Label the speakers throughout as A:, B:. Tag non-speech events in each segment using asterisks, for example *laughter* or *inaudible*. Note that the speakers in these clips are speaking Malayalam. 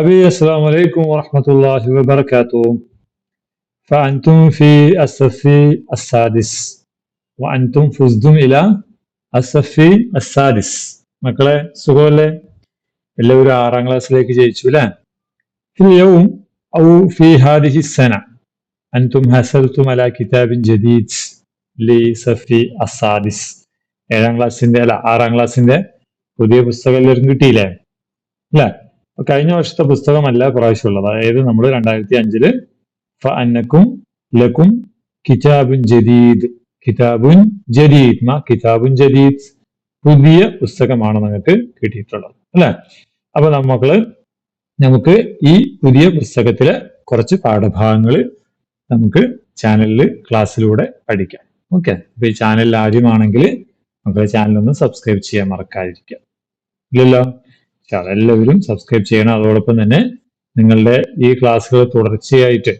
A: طلابي السلام عليكم ورحمة الله وبركاته فأنتم في الصف السادس وأنتم فزتم إلى الصف السادس മക്കളെ സുഖമല്ലേ എല്ലാവരും ആറാം ക്ലാസ്സിലേക്ക് ജയിച്ചു അല്ലേ في اليوم أو في هذه السنة أنتم حصلتم على كتاب جديد لصف السادس ഏഴാം ക്ലാസ്സിന്റെ അല്ല ആറാം ക്ലാസ്സിന്റെ പുതിയ പുസ്തകം എല്ലാവരും കിട്ടിയില്ലേ അല്ലേ അപ്പൊ കഴിഞ്ഞ വർഷത്തെ പുസ്തകമല്ല പ്രാവശ്യമുള്ളത് അതായത് നമ്മൾ രണ്ടായിരത്തി അഞ്ചിൽ അന്നക്കും ലക്കും കിതാബുൻ ജദീദ്. കിതാബുൻ ജദീദ്. മാ കിതാബുൻ ജദീദ് പുതിയ പുസ്തകമാണ് നിങ്ങൾക്ക് കിട്ടിയിട്ടുള്ളത്. അല്ലെ? അപ്പൊ നമ്മൾ നമുക്ക് ഈ പുതിയ പുസ്തകത്തിലെ കുറച്ച് പാഠഭാഗങ്ങൾ നമുക്ക് ചാനലിൽ ക്ലാസ്സിലൂടെ പഠിക്കാം. ഓക്കെ? അപ്പൊ ഈ ചാനലിൽ ആദ്യമാണെങ്കിൽ നമുക്ക് ചാനലൊന്ന് സബ്സ്ക്രൈബ് ചെയ്യാൻ മറക്കാതിരിക്കുക. ഇല്ലല്ലോ? ചാനൽ എല്ലാവരും സബ്സ്ക്രൈബ് ചെയ്യണം. അതോടൊപ്പം തന്നെ നിങ്ങളുടെ ഈ ക്ലാസ്സുകൾ തുടർച്ചയായിട്ട്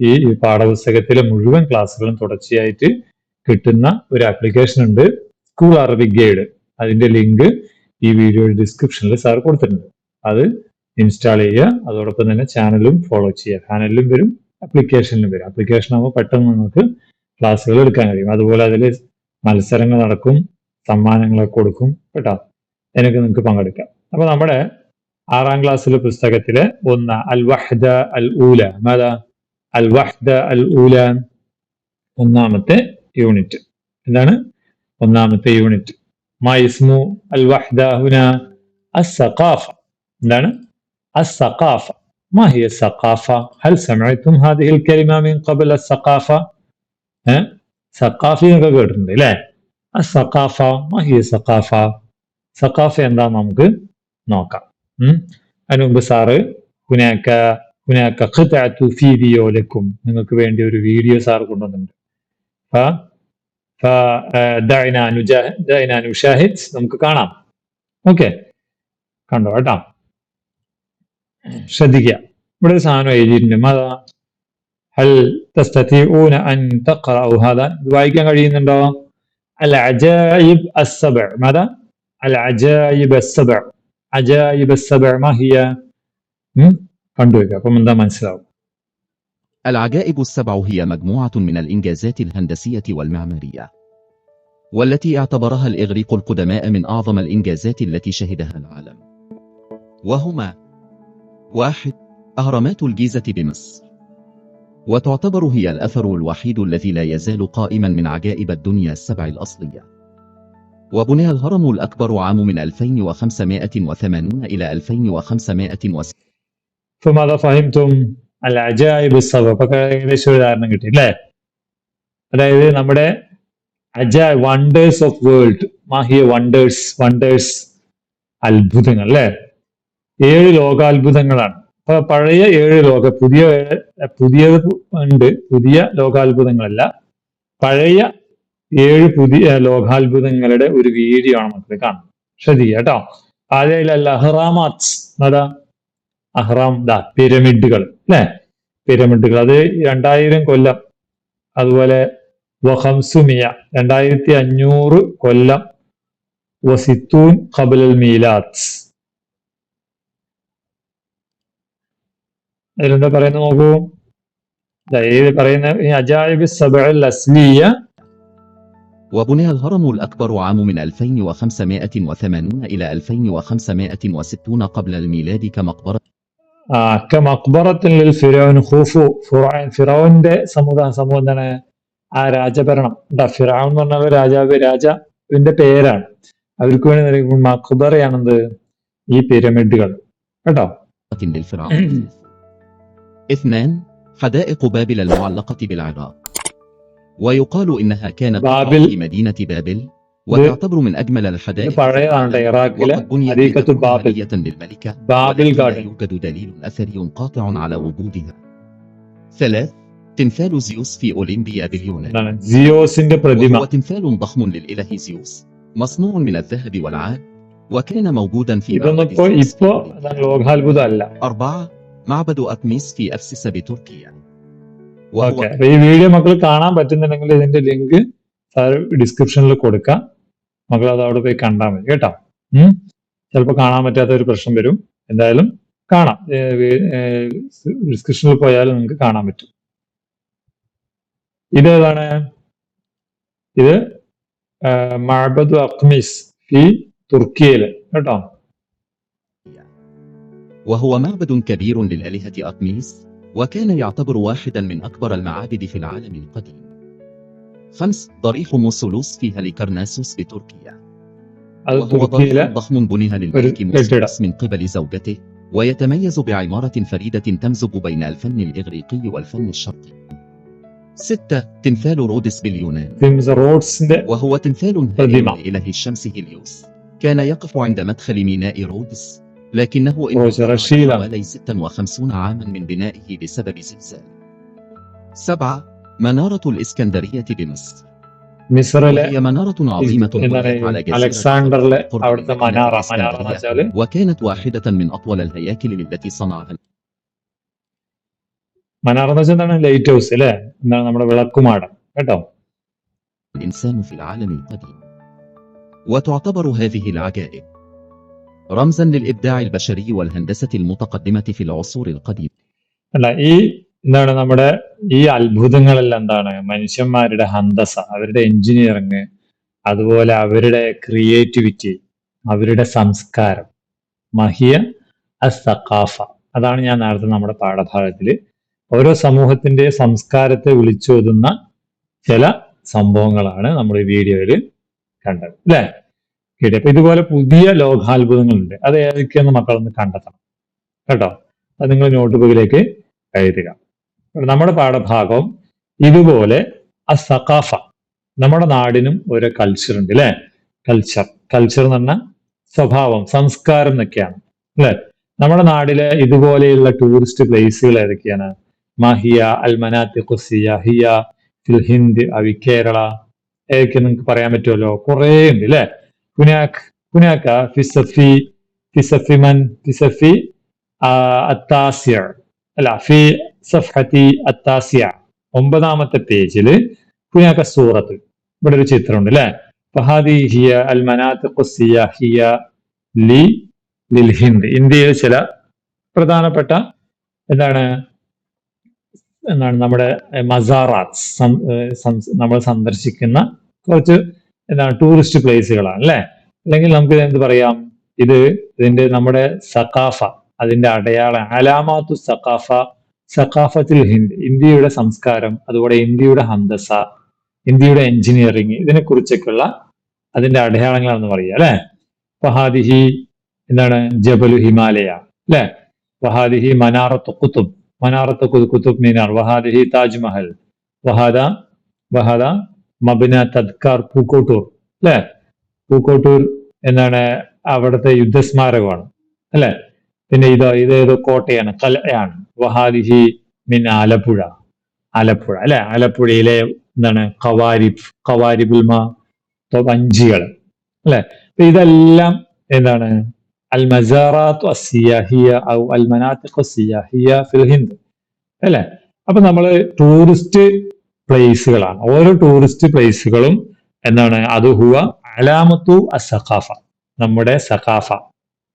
A: ഈ പാഠപുസ്തകത്തിലെ മുഴുവൻ ക്ലാസ്സുകളും തുടർച്ചയായിട്ട് കിട്ടുന്ന ഒരു ആപ്ലിക്കേഷൻ ഉണ്ട് സ്കൂൾ അറബിക് ഗൈഡ് അതിന്റെ ലിങ്ക് ഈ വീഡിയോയുടെ ഡിസ്ക്രിപ്ഷനിൽ സാർ കൊടുത്തിട്ടുണ്ട്. അത് ഇൻസ്റ്റാൾ ചെയ്യുക. അതോടൊപ്പം തന്നെ ചാനലും ഫോളോ ചെയ്യുക. ചാനലിലും വരും ആപ്ലിക്കേഷനിലും വരും. ആപ്ലിക്കേഷൻ ആകുമ്പോൾ പെട്ടെന്ന് നിങ്ങൾക്ക് ക്ലാസ്സുകൾ എടുക്കാൻ കഴിയും. അതുപോലെ അതിൽ മത്സരങ്ങൾ നടക്കും സമ്മാനങ്ങളൊക്കെ കൊടുക്കും. കേട്ടോ? അതിനൊക്കെ നിങ്ങൾക്ക് പങ്കെടുക്കാം. അപ്പൊ നമ്മുടെ ആറാം ക്ലാസ്സിലെ പുസ്തകത്തിലെ ഒന്ന് അൽ വഹ്ദ അൽ ഊല മാതാ അൽ വഹ്ദ അൽ ഊല ഒന്നാമത്തെ യൂണിറ്റ് എന്താണ് ഒന്നാമത്തെ യൂണിറ്റ് മാ ഇസ്മു അൽ വഹ്ദ ഹുന الثقافة എന്താണ് الثقافة ما هي الثقافة هل سمعتم هذه الكلمة من قبل الثقافة ها ثقافة എന്നൊക്കെ കേട്ടിട്ടുണ്ട് അല്ലേ الثقافة ما هي الثقافة സഖാഫ എന്താ നമുക്ക് നോക്കാം. അതിനു മുമ്പ് സാറ് ഹുനാക്ക ഹുനാക്ക ഖിതഅതു ഫീ വിയോലക്കും നിങ്ങൾക്ക് വേണ്ടി ഒരു വീഡിയോ സാർ കൊണ്ടുവന്നിട്ടുണ്ട്. നമുക്ക് കാണാം. ഓക്കെ. കണ്ടോ കേട്ടോ? ശ്രദ്ധിക്കുക. ഇവിടെ ഒരു സാധനം എഴുതിയിട്ടുണ്ട്. ഹൽ അൻ തഖറഉ വായിക്കാൻ കഴിയുന്നുണ്ടോ? അൽ അജായിബ് അസബ് മതാ അൽ അജായിബ് അസബ് السبع ما هي കണ്ടുവെക്കുക അപ്പം എന്താ മനസ്സിലാവും
B: العجائب السبع هي مجموعة من الإنجازات الهندسية والمعمارية والتي اعتبرها الإغريق القدماء من أعظم الإنجازات التي شهدها العالم وهما واحد أهرامات الجيزة بمصر وتعتبر هي الأثر الوحيد الذي لا يزال قائما من عجائب الدنيا السبع الأصلية وبني الهرم الأكبر عام من 2580 إلى 2560
A: فماذا فهمتم العجائب السبع അപ്പൊ ഏകദേശം ഒരു ധാരണ കിട്ടി അല്ലേ അതായത് നമ്മുടെ അജാ വണ്ടേഴ്സ് ഓഫ് വേൾഡ് മാഹിയ വണ്ടേഴ്സ് വണ്ടേഴ്സ് അത്ഭുതങ്ങൾ അല്ലേ ഏഴ് ലോകാത്ഭുതങ്ങളാണ് അപ്പൊ പഴയ ഏഴ് ലോക പുതിയ പുതിയത് ഉണ്ട് പുതിയ ലോകാത്ഭുതങ്ങളല്ല പഴയ ഏഴ് പുതിയ ലോകാത്ഭുതങ്ങളുടെ ഒരു വീഡിയോ ആണ് മക്കളെ കാണുന്നത്. ശ്രദ്ധിക്കുക കേട്ടോ. ആദ്യമില്ല അഹ്റാമാത്ത് അതാ അഹ്റാം ദാ പിരമിഡുകൾ അല്ലെ? പിരമിഡുകൾ അത് രണ്ടായിരം കൊല്ലം. അതുപോലെ വഹംസുമിയ രണ്ടായിരത്തി അഞ്ഞൂറ് കൊല്ലം. വസിത്തൂൻ ഖബലൽ മീലാത് അതിലെന്താ പറയുന്നത് നോക്കൂ? പറയുന്ന അജായിബ് സബൽ അസ്ലിയ
B: وبني الهرم الأكبر عام من 2580 إلى 2560 قبل الميلاد كمقبرة
A: ആ മക്ബറത്തിൽ ഫിറോൻ ഖൂഫു ഫിറോൻ ഫിറോന്റെ സമുദായ സമൂഹം എന്താണ് ആ രാജഭരണം എന്താ ഫിറോൻ എന്ന് പറഞ്ഞ രാജാവ് രാജാവിന്റെ പേരാണ് അവർക്ക് വേണ്ടി മക്ബറയാണെന്ത് ഈ പിരമിഡുകൾ കേട്ടോ
B: للفرعون *clears throat* اثنان حدائق بابل المعلقة بالعراق ويقال إنها كانت
A: بابل.
B: في مدينة بابل وتعتبر من أجمل الحدائق وقد بنيت بابل. للملكة بابل لا يوجد دليل أثري قاطع على وجودها. ثلاث تمثال زيوس في أولمبيا باليونان
A: زيوس
B: وهو تمثال ضخم للإله زيوس مصنوع من الذهب والعاد وكان موجودا في معبد أربعة معبد أتميس في أفسس بتركيا.
A: ഓക്കെ
B: وهو
A: അപ്പൊ ഈ വീഡിയോ മക്കൾ കാണാൻ പറ്റുന്നുണ്ടെങ്കിൽ ഇതിന്റെ ലിങ്ക് സാർ ഡിസ്ക്രിപ്ഷനിൽ കൊടുക്കാം മക്കൾ അത് അവിടെ പോയി കണ്ടാൽ മതി കേട്ടോ ഉം ചിലപ്പോൾ കാണാൻ പറ്റാത്ത ഒരു പ്രശ്നം വരും എന്തായാലും കാണാം ഡിസ്ക്രിപ്ഷനിൽ പോയാൽ നിങ്ങൾക്ക് കാണാൻ പറ്റും ഇതേതാണ് ഇത് മഅബദു അഖ്മിസ് ഈ തുർക്കിയില് കേട്ടോ
B: وهو معبد كبير للآلهة أطميس وكان يعتبر واحدا من أكبر المعابد في العالم القديم. 5. ضريح موسولوس في هاليكارناسوس بتركيا. وهو ضريح ضخم بنيها للملك موسولوس من قبل زوجته ويتميز بعمارة فريدة تمزج بين الفن الإغريقي والفن الشرقي. 6. تمثال رودس باليونان. وهو تمثال هائل لإله الشمس هيليوس. كان يقف عند مدخل ميناء رودس. لكنه
A: روز
B: انهار
A: رشيلة.
B: حوالي 56 عاما من بنائه بسبب زلزال سبعة منارة الإسكندرية بمصر
A: മിസറിലെ
B: وهي منارة عظيمة
A: എന്താണ്
B: بنيت على جزيرة
A: അലക്സാണ്ടറിലെ
B: قرب
A: അവിടുത്തെ
B: مدينة
A: മനാറ മനാറ എന്ന്
B: الإسكندرية.
A: വെച്ചാല്
B: وكانت واحدة من أطول الهياكل التي صنعها
A: മനാറ എന്ന് വെച്ചാൽ എന്താണ് ലൈറ്റ് ഹൗസ് അല്ലെ എന്താണ് നമ്മുടെ വിളക്കുമാടം കേട്ടോ
B: الإنسان في العالم القديم وتعتبر هذه العجائب رمزا للإبداع البشري والهندسة المتقدمة في العصور القديمة
A: അല്ല ഈ എന്താണ് നമ്മുടെ ഈ അത്ഭുതങ്ങളെല്ലാം എന്താണ് മനുഷ്യന്മാരുടെ ഹന്തസ അവരുടെ എഞ്ചിനീയറിങ് അതുപോലെ അവരുടെ ക്രിയേറ്റിവിറ്റി അവരുടെ സംസ്കാരം മഹിയ അസഖാഫ അതാണ് ഞാൻ നേരത്തെ നമ്മുടെ പാഠഭാഗത്തിൽ ഓരോ സമൂഹത്തിന്റെ സംസ്കാരത്തെ വിളിച്ചോതുന്ന ചില സംഭവങ്ങളാണ് നമ്മൾ ഈ വീഡിയോയിൽ കണ്ടത് അല്ലേ ശരി അപ്പൊ ഇതുപോലെ പുതിയ ലോകാത്ഭുതങ്ങളുണ്ട്. അത് ഏതൊക്കെയെന്ന് മക്കളൊന്ന് കണ്ടെത്തണം. കേട്ടോ? അത് നിങ്ങൾ നോട്ട്ബുക്കിലേക്ക് എഴുതുക. നമ്മുടെ പാഠഭാഗം ഇതുപോലെ ആ സഖാഫ. നമ്മുടെ നാടിനും ഒരു കൾച്ചർ ഉണ്ട് അല്ലെ കൾച്ചർ കൾച്ചർ എന്ന് പറഞ്ഞാൽ സ്വഭാവം സംസ്കാരം എന്നൊക്കെയാണ്. അല്ലെ നമ്മുടെ നാടിലെ ഇതുപോലെയുള്ള ടൂറിസ്റ്റ് പ്ലേസുകൾ ഏതൊക്കെയാണ്? മഹിയ അൽമനാത്തി ഖുസിയ ഹിയ ഫിൽ ഹിന്ദ് അവി കേരള. ഏതൊക്കെ നിങ്ങൾക്ക് പറയാൻ പറ്റുമല്ലോ? കുറേ ഉണ്ട് അല്ലെ പുനാക്ക് صف ഫിസഫി في صف التاسع. അല്ല ഫി സഫഹത്തി അത്താസിയ ഒമ്പതാമത്തെ പേജിൽ പുനാക്ക സൂറത്ത്. ഇവിടെ ഒരു ചിത്രമുണ്ട് അല്ലെ ഫഹാദി ഹിയ അൽ മനാത്തിഖു സിയാഹിയ ലി ലിൽ ഹിന്ദ്. ഇന്ത്യയിലെ ചില പ്രധാനപ്പെട്ട എന്താണ്? എന്താണ് നമ്മുടെ മസാറാത്ത് നമ്മൾ സന്ദർശിക്കുന്ന കുറച്ച് എന്താണ് ടൂറിസ്റ്റ് പ്ലേസുകളാണ് അല്ലെ? അല്ലെങ്കിൽ നമുക്ക് എന്ത് പറയാം? ഇത് ഇതിന്റെ നമ്മുടെ സഖാഫ അതിന്റെ അടയാളം അലാമാത്തു സഖാഫ സഖാഫത്തിൽ ഹിന്ദ് ഇന്ത്യയുടെ സംസ്കാരം അതുപോലെ ഇന്ത്യയുടെ ഹന്തസ ഇന്ത്യയുടെ എഞ്ചിനീയറിംഗ് ഇതിനെ കുറിച്ചൊക്കെയുള്ള അതിന്റെ അടയാളങ്ങളാണെന്ന് പറയുക അല്ലെ? ഫഹാദിഹി എന്താണ്? ജബലു ഹിമാലയ അല്ലെ? വഹാദിഹി മനാറത്തു കുത്തുബ് മനാറത്തു കുത്തുബ് മീനാർ വഹാദിഹി താജ്മഹൽ വഹാദ വഹാദ മബിന തദ്കാർ പൂക്കോട്ടൂർ അല്ലെ? പൂക്കോട്ടൂർ എന്താണ് അവിടുത്തെ യുദ്ധസ്മാരകമാണ് അല്ലെ? പിന്നെ ഇതോ ഇതേതോ കോട്ടയാണ് കലയാണ്. വഹാദിഹി മിൻ ആലപ്പുഴ ആലപ്പുഴ അല്ലെ? ആലപ്പുഴയിലെ എന്താണ്? കവാരിബ് കവാരിബുൽമ വഞ്ചികൾ അല്ലെ? ഇതെല്ലാം എന്താണ്? അൽ മസാറാത്ത് അസിയാഹിയ ഔ അൽ മനാത്ത് സിയാഹിയ ഫിൽ ഹിന്ദ് അല്ലെ? അപ്പൊ നമ്മൾ ടൂറിസ്റ്റ് പ്ലേസുകളാണ് ഓരോ ടൂറിസ്റ്റ് പ്ലേസുകളും എന്താണ്? അത് ഹുവ അലാമത്തു അസഖാഫ നമ്മുടെ സഖാഫ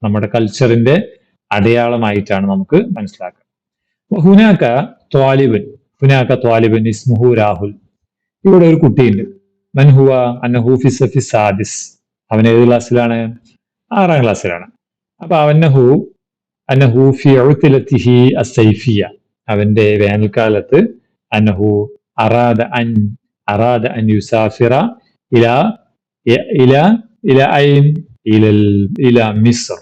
A: നമ്മുടെ കൾച്ചറിന്റെ അടയാളമായിട്ടാണ് നമുക്ക് മനസ്സിലാക്കുക ഹുനാക്ക ത്വാലിബൻ ഹുനാക്ക ത്വാലിബൻ ഇസ്മുഹു രാഹുൽ. ഇവിടെ ഒരു കുട്ടിയുണ്ട്. മൻഹുവ അന്നഹൂഫി ഫിസഫി സാദിസ്. അവൻ ഏത് ക്ലാസ്സിലാണ് ആറാം ക്ലാസ്സിലാണ് അപ്പൊ അവന്നഹു അന്നഹൂഫി അഴുത്തിലെത്തി ഹി അസൈഫിയ അവന്റെ വേനൽക്കാലത്ത് അന്നഹു അറാദ അൻ അറാദ അൻ യുസാഫിറ ഇല ഇല ഇല ഐൻ ഇല ഇല മിസ്ർ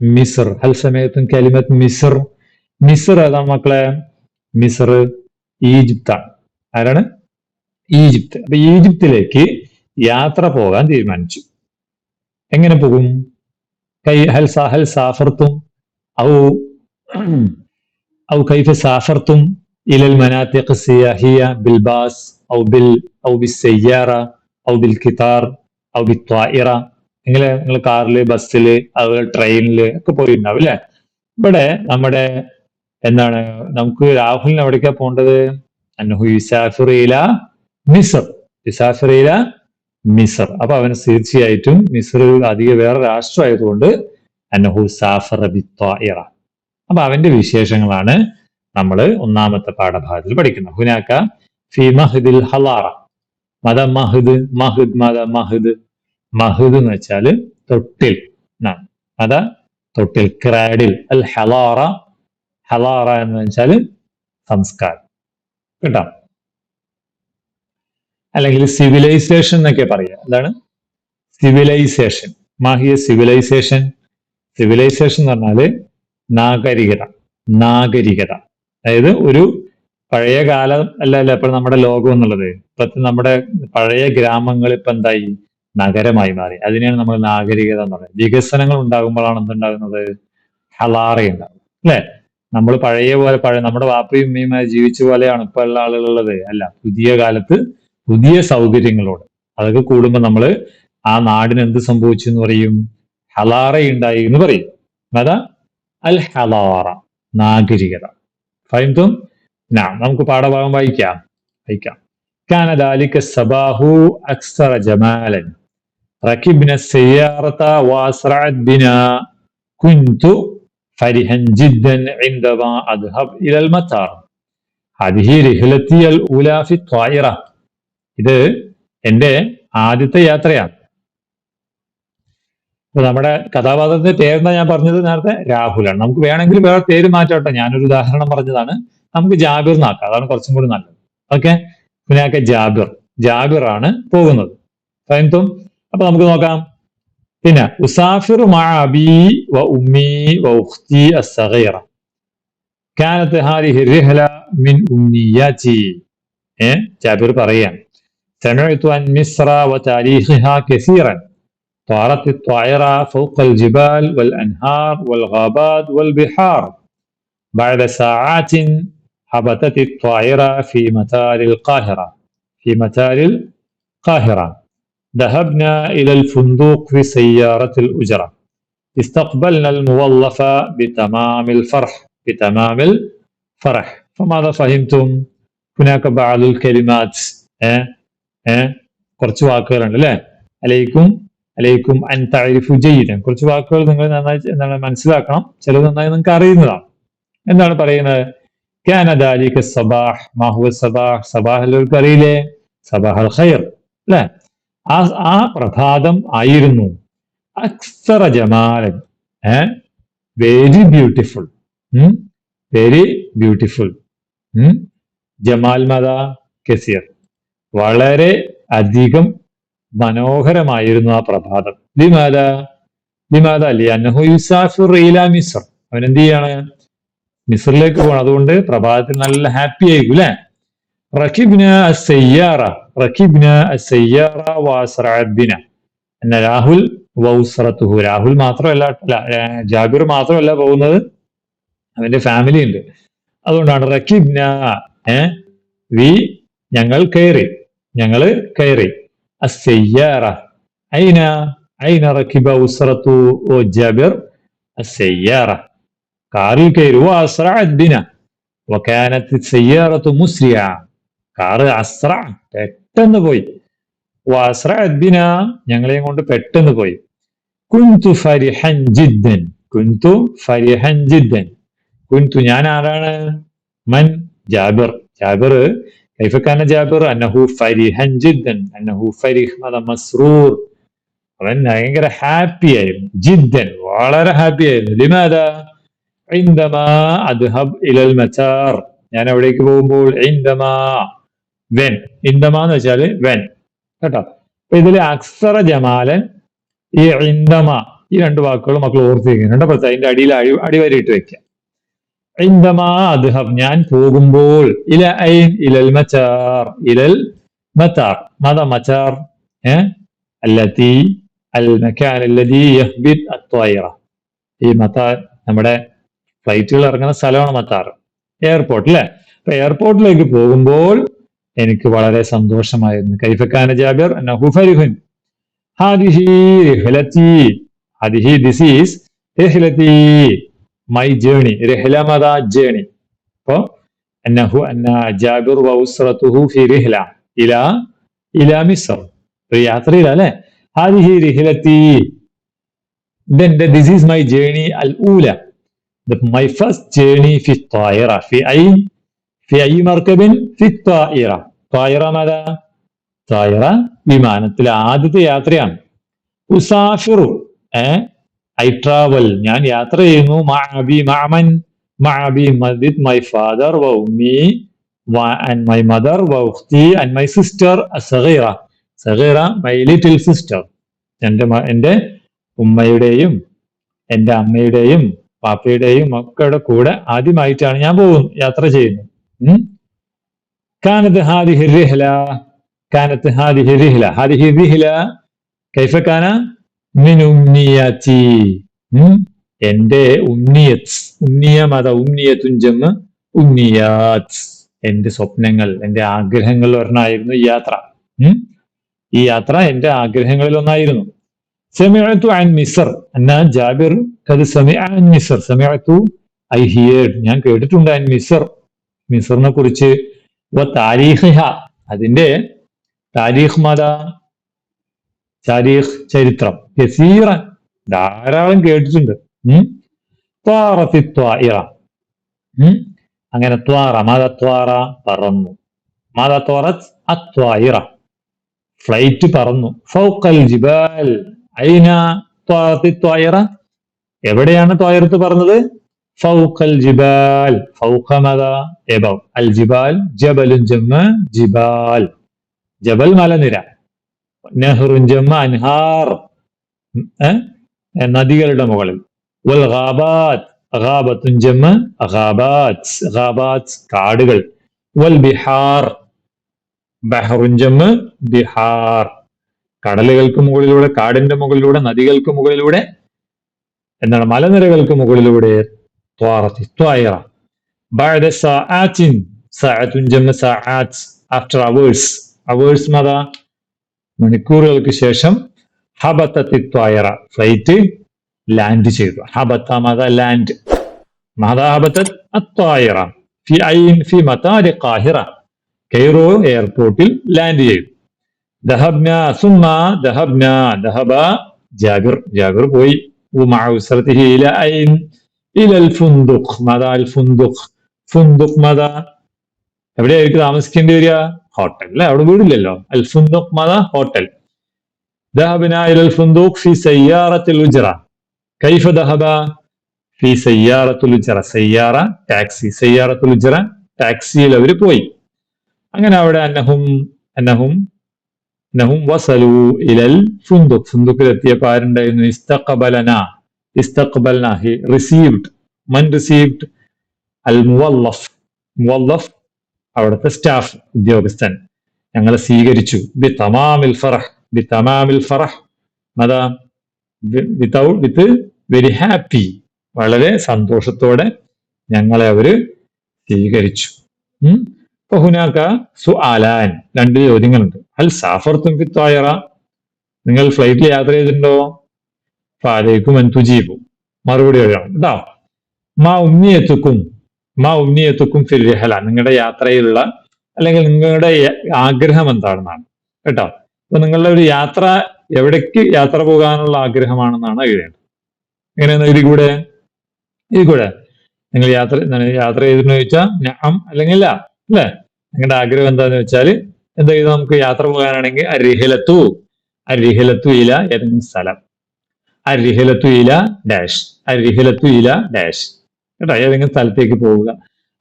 A: മിസ്ർ ഹൽ സമയത്തും കലിമത്ത് മിസ്ർ മിസ്ർ ഏതാ മക്കളെ. മിസ്ർ ഈജിപ്താണ് ആരാണ്? ഈജിപ്ത്. അപ്പൊ ഈജിപ്തിലേക്ക് യാത്ര പോകാൻ തീരുമാനിച്ചു. എങ്ങനെ പോകും? കൈ ഹൽ ഹൽ സാഫർത്തും ഔ ഔ കൈഫ സാഫർത്തും ഇലൽ المناطق സിയാഹിയ بالباص ബാസ് بال ബിൽ ഔ ബിൽ بالقطار ബിൽ ത്വായിറ എങ്ങനെ നിങ്ങൾ കാറിൽ ബസ്സിൽ അതുപോലെ ട്രെയിനിൽ ഒക്കെ പോയിട്ടുണ്ടാവും അല്ലെ? ഇവിടെ നമ്മുടെ എന്താണ് നമുക്ക് രാഹുലിന് എവിടേക്കാ പോകേണ്ടത് അന്നഹു യുസാഫിറയില മിസർ. യുസാഫിറയില മിസർ. അപ്പൊ അവന് തീർച്ചയായിട്ടും മിസർ അധിക വേറെ രാഷ്ട്രമായതുകൊണ്ട് അന്നഹു സാഫറ ബിത്വായിറ അപ്പൊ അവന്റെ വിശേഷങ്ങളാണ് നമ്മൾ ഒന്നാമത്തെ പാഠഭാഗത്തിൽ പഠിക്കുന്നു. ഹുനാക്ക ഫി മഹദിൽ ഹലാറ. മത മഹദ് മഹദ് മത മഹദ്. മഹദ് എന്ന് വെച്ചാൽ തൊട്ടിൽ എന്നാണ്. മത തൊട്ടിൽ ക്രാഡിൽ. അൽ ഹലാറ. ഹലാറ എന്ന് വെച്ചാൽ സംസ്കാരം. കേട്ടോ? അല്ലെങ്കിൽ സിവിലൈസേഷൻ എന്നൊക്കെ പറയുക. അതാണ് സിവിലൈസേഷൻ മാഹിയ സിവിലൈസേഷൻ സിവിലൈസേഷൻ എന്ന് പറഞ്ഞാൽ നാഗരികത. നാഗരികത. അതായത് ഒരു പഴയ കാലം അല്ല അല്ല ഇപ്പൊ നമ്മുടെ ലോകം എന്നുള്ളത്. ഇപ്പത്തെ നമ്മുടെ പഴയ ഗ്രാമങ്ങൾ ഇപ്പൊ എന്തായി? നഗരമായി മാറി. അതിനെയാണ് നമ്മൾ നാഗരികത എന്ന് പറയുന്നത്. വികസനങ്ങൾ ഉണ്ടാകുമ്പോഴാണ് എന്തുണ്ടാകുന്നത്? ഹലാറ ഉണ്ടാകുന്നത് അല്ലെ? നമ്മൾ പഴയ പോലെ പഴയ നമ്മുടെ വാപ്പയും ഉമ്മയുമായി ജീവിച്ച പോലെയാണ് ഇപ്പൊ ഉള്ള ആളുകളുള്ളത്. അല്ല പുതിയ കാലത്ത് പുതിയ സൗകര്യങ്ങളോട്. അതൊക്കെ കൂടുമ്പോൾ നമ്മൾ ആ നാടിന് എന്ത് സംഭവിച്ചു എന്ന് പറയും? ഹലാറ ഉണ്ടായി എന്ന് പറയും. അതാ അൽ ഹലാറ നാഗരികത. ഫൈൻതും നാ നമുക്ക് പാഠഭാഗം വായിക്കാം വായിക്കാം كان ذلك الصباح أكثر جمالا ركبنا السيارة وأسرعت بنا كنت فرحا جدا عندما أذهب إلى المطار هذه رحلتي الأولى في الطائرة ഇത് എൻ്റെ ആദ്യത്തെ യാത്രയാണ് അപ്പൊ നമ്മുടെ കഥാപാത്രത്തിന്റെ പേരെന്താ ഞാൻ പറഞ്ഞത് നേരത്തെ രാഹുലാണ് നമുക്ക് വേണമെങ്കിൽ വേറെ പേര് മാറ്റാട്ടെ ഞാനൊരു ഉദാഹരണം പറഞ്ഞതാണ് നമുക്ക് ജാബിർ എന്നാക്കാം അതാണ് കുറച്ചും കൂടി നല്ലത് ഓക്കെ പിന്നെ ജാബിർ ജാബിർ ആണ് പോകുന്നത് ഫൈൻതും അപ്പൊ നമുക്ക് നോക്കാം പിന്നെ ഉസാഫിർ അബി വ ഉമ്മി വ ഉഖ്തി അസ്സഗീറ كانت هذه الرحلة من أمنياتي إيه؟ جابر പറയാണ് سمعت عن مصر وتاريخها كثيرا طارت الطائرة فوق الجبال والأنهار والغابات والبحار. بعد ساعات هبطت الطائرة في مطار القاهرة. في مطار القاهرة. ذهبنا إلى الفندق في سيارة الأجرة. استقبلنا الموظف بتمام الفرح. بتمام الفرح. فماذا فهمتم؟ هناك بعض الكلمات. أه؟ أه؟ ها ها قرتوها كيرا لا. عليكم അലൈക്കും അൻ തഴിഫു ജയ്ദൻ കുറച്ച് വാക്കുകൾ നിങ്ങൾ നന്നായി എന്താണ് മനസ്സിലാക്കണം. ചിലത് നന്നായി നിങ്ങൾക്ക് അറിയുന്നതാണ്. എന്താണ് പറയുന്നത്? കാനദാലിക്ക് സബാഹ്. മാഹുവ സബാഹ്? സബാഹ് എല്ലാവർക്കും അറിയില്ലേ? സബാഹ് അൽ ഖൈർ. അല്ലെ? ആ ആ പ്രഭാതം ആയിരുന്നു. അക്സറ ജമാലൻ. ഏ? വെരി ബ്യൂട്ടിഫുൾ വെരി ബ്യൂട്ടിഫുൾ ജമാൽ മദാ കസീർ. വളരെ അധികം മനോഹരമായിരുന്നു ആ പ്രഭാതം. ലിമാല ലിമാല അല്ലേ? അന്നഹു യുസാഫിർ റീല മിസർ. അവൻ എന്ത് ചെയ്യാണ് മിസറിലേക്ക് പോകണം അതുകൊണ്ട് പ്രഭാതത്തിൽ നല്ല ഹാപ്പി ആയിരിക്കും അല്ലെ റഖിബ്ന അസയ്യാറ റഖിബ്ന അസയ്യാറ വാസ്രാബിന എന്ന രാഹുൽ വൗസറത്തുഹു. രാഹുൽ മാത്രമല്ല ജാബിർ മാത്രമല്ല പോകുന്നത്. അവന്റെ ഫാമിലി ഉണ്ട്. അതുകൊണ്ടാണ് റക്കിബ്ന ഏ വി ഞങ്ങൾ കയറി. ഞങ്ങൾ കയറി. السيارة أين أين ركب أسرة جابر السيارة കാറിൽ കയറി وأسرعت بنا وكانت السيارة مسرعة കാറ് അസ്ര പെട്ടെന്ന് പോയി وأسرعت بنا ഞങ്ങളെയും കൊണ്ട് പെട്ടെന്ന് പോയി كنت فرحا جدا كنت فرحا جدا كنت ഞാൻ ആരാണ് മൻ ജാബിർ ജാബിർ كيف كان جابر أنه فرحا جدا أنه فرح هذا مسرور അവൻ ഭയങ്കര ഹാപ്പി ആയിരുന്നു ജിദ്ദൻ വളരെ ഹാപ്പി ആയിരുന്നു ലിമാദ عندما أذهب إلى المطار ഞാൻ എവിടേക്ക് പോകുമ്പോൾ عندما വെൻ ഇന്തമ എന്ന് വെച്ചാല് വെൻ കേട്ടോ അപ്പൊ ഇതില് അക്സറ ജമാലൻ ഈ ഇന്തമ ഈ രണ്ട് വാക്കുകൾ മക്കൾ ഓർത്തിരിക്കുന്നുണ്ട് അപ്പൊ അതിന്റെ അടിയിൽ അടി അടിവരിയിട്ട് വെക്കാം عندما أذهب ഞാൻ പോകുമ്പോൾ ഇല ഐൻ ഇലൽ മച്ചാർ ഇലൽ മച്ചാർ മത മച്ചാർ അല്ലത്തി അൽ ഈ മത്താർ നമ്മുടെ ഫ്ലൈറ്റുകൾ ഇറങ്ങുന്ന സ്ഥലമാണ് മത്താർ എയർപോർട്ട് അല്ലെ അപ്പൊ എയർപോർട്ടിലേക്ക് പോകുമ്പോൾ എനിക്ക് വളരെ സന്തോഷമായിരുന്നു. കൈഫക്കാന ജാബിർ നഹുഫരിഹുൻ ഹാദിഹി റിഹ്ലത്തി. ഹാദിഹി ദിസ് ഈസ് മൈ ജേണി രഹ്ല മത ജേണി അപ്പോ അന്നഹു അന്ന ജാബിർ വൗസ്റത്തുഹു ഫി റിഹ്ല ഇല ഇല മിസ്ർ ഒരു യാത്രയില അല്ലെ ഹാദിഹി റിഹ്ലത്തി ഇതെന്റെ this is my journey Al ഊല my first journey في الطائرة في أي في أي مركب في الطائرة طائرة ماذا طائرة വിമാനത്തിലെ ആദ്യത്തെ യാത്രയാണ് ഉസാഫിറു ഏ ഐ ട്രാവൽ ഞാൻ യാത്ര ചെയ്യുന്നു. മാ മാമൻ മാ മദിദ് മൈ ഫാദർ വ ഉമ്മി ആൻഡ് മൈ മദർ വ and my sister Sahira Sahira my little sister. എന്റെ എന്റെ ഉമ്മയുടെയും എന്റെ അമ്മയുടെയും പാപ്പയുടെയും മക്കളുടെ കൂടെ ആദ്യമായിട്ടാണ് ഞാൻ പോകും യാത്ര ചെയ്യുന്നത് കാനത്ത് ഹാദിഹിറിഹ്ല കാനത്ത് ഹാദിഹിറിഹ്ല ഹാദിഹിറിഹ്ല കൈഫക്കാന മിൻ ഉംനിയത്തി എന്റെ ഉംനിയത്ത് മാത മത തുഞ്ചമ്മ ഉംനിയാത്ത് എന്റെ സ്വപ്നങ്ങൾ എന്റെ ആഗ്രഹങ്ങളിൽ ഒരെണ്ണായിരുന്നു ഈ യാത്ര ഈ യാത്ര എന്റെ ആഗ്രഹങ്ങളിൽ ഒന്നായിരുന്നു. സമയത്തു ആൻ മിസർ എന്നാ ജാബിർ അത് സമയ ആൻ മിസർ. സമയത്തു ഐ ഹിയർ ഞാൻ കേട്ടിട്ടുണ്ട് ആൻ മിസർ. മിസറിനെ കുറിച്ച് അതിന്റെ താരീഖ് മാതാ താരീഖ് ചരിത്രം. കസീറൻ ധാരാളം കേട്ടിട്ടുണ്ട്. ത്വാറത്തി. അങ്ങനെ ത്വാറ മതത്വാറ പറന്നു. മത ത്വറത്ത് അത്വായിറ ഫ്ലൈറ്റ് പറന്നു. ഫൗക്കൽ ജിബാൽ. അയിന ത്വാറത്തി ത്വായിറ എവിടെയാണ് ത്വായിറത്ത് പറഞ്ഞത്? ഫൗക്കൽ ജിബാൽ. ഫൗഖ മത എബവ് അൽ ജിബാൽ ജബലുൻ ജമ്മ ജിബാൽ. ജബൽ മലനിര. നെഹ്റുൻ ജമ അൻഹാർ നദികളുടെ മുകളിൽ. വൽ കാടുകൾ. വൽ ബിഹാർ ബിഹാർ. കടലുകൾക്ക് മുകളിലൂടെ കാടിന്റെ മുകളിലൂടെ നദികൾക്ക് മുകളിലൂടെ എന്താണ് മലനിരകൾക്ക് മുകളിലൂടെ ആഫ്റ്റർ അവേഴ്സ്. അവേഴ്സ് മതാ? മണിക്കൂറുകൾക്ക് ശേഷം ഹബത്തത്തിത്വായറ ഫ്ലൈറ്റ് ലാൻഡ് ചെയ്തു. ഹബത്ത മത ലാൻഡ് മതാഹബത്തത് അത്വായറ. ഫി ഐൻ ഫി മതാരി കാഹിറ കെയ്റോ എയർപോർട്ടിൽ ലാൻഡ് ചെയ്തു. ദഹബ്ന സുമ ദഹബ്ന ദഹബ ജാബിർ. ജാബിർ പോയി. ഫുന്ദുഖ് മത അൽ ഫുന്ദുഖ് ഫുന്ദുഖ്. മത എവിടെയായിരിക്കും താമസിക്കേണ്ടി വരിക? ഹോട്ടലിൽ അവിടെ വീടില്ലല്ലോ. അൽഫുന്ദോഖ് മത ഹോട്ടൽ കൈഫ ദഹബ സയ്യാറ ടാക്സി. ടാക്സിയിൽ അവർ പോയി. അങ്ങനെ അവിടെ എത്തിയപ്പോ വസലു ഇലൽ ആരുണ്ടായിരുന്നു? റിസീവ്ഡ് മൻ റിസീവ്ഡ് അൽ മുവല്ലഫ് മുവല്ലഫ് അവിടുത്തെ സ്റ്റാഫ് ഉദ്യോഗസ്ഥൻ. ഞങ്ങളെ സ്വീകരിച്ചു. ബി തമാമിൽ ഫറഹ് ബി തമാമിൽ ഫറഹ്. അതാ വിത്ത് വിത്ത് വെരി ഹാപ്പി. വളരെ സന്തോഷത്തോടെ ഞങ്ങളെ അവർ സ്വീകരിച്ചു. ഹുനാക്ക സു ആലാൻ രണ്ട് ചോദ്യങ്ങളുണ്ട്. അൽ സാഫർ തുമ്പി തായറ നിങ്ങൾ ഫ്ലൈറ്റിൽ യാത്ര ചെയ്തിട്ടുണ്ടോ? ഫാലേക്കും എന്തുജീബു മറുപടി എഴുതണം കേട്ടോ മാ ഉമ്നിയത്തുക്കും മാ ഉമ്നിയത്തുക്കും ഫിർഹല നിങ്ങളുടെ യാത്രയിലുള്ള അല്ലെങ്കിൽ നിങ്ങളുടെ ആഗ്രഹം എന്താണെന്നാണ് കേട്ടോ? അപ്പൊ നിങ്ങളുടെ ഒരു യാത്ര എവിടേക്ക് യാത്ര പോകാനുള്ള ആഗ്രഹമാണെന്നാണ് എഴുതേണ്ടത്. എങ്ങനെയാണ് ഇതിൽ കൂടെ? ഇതിൽ കൂടെ. നിങ്ങൾ യാത്ര യാത്ര ചെയ്തിട്ടെന്ന് ചോദിച്ചാൽ ഞാൻ അല്ലെങ്കിൽ അല്ലേ? നിങ്ങളുടെ ആഗ്രഹം എന്താന്ന് വെച്ചാൽ എന്താ ചെയ്ത് നമുക്ക് യാത്ര പോകാനാണെങ്കിൽ അരിഹലത്തു അരിഹലത്തു ഇല ഏതെങ്കിലും സ്ഥലം. അരിഹലത്തു ഇല ഡാഷ്. അരിഹലത്തു ഇല ഡാഷ്. കേട്ടോ? ഏതെങ്കിലും സ്ഥലത്തേക്ക് പോവുക.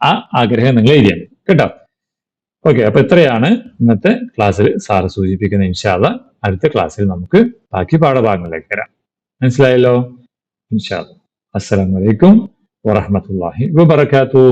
A: ആ ആഗ്രഹം നിങ്ങൾ എഴുതിയാണ് കേട്ടോ? ഓക്കെ അപ്പൊ ഇത്രയാണ് ഇന്നത്തെ ക്ലാസ്സിൽ സാറ് സൂചിപ്പിക്കുന്ന ഇൻഷാല്ല അടുത്ത ക്ലാസ്സിൽ നമുക്ക് ബാക്കി പാഠഭാഗങ്ങളിലേക്ക് വരാം. മനസ്സിലായല്ലോ? ഇൻഷാല്ല അസ്സലാമലൈക്കും വറഹമത്തല്ലാഹി വബർക്കാത്തു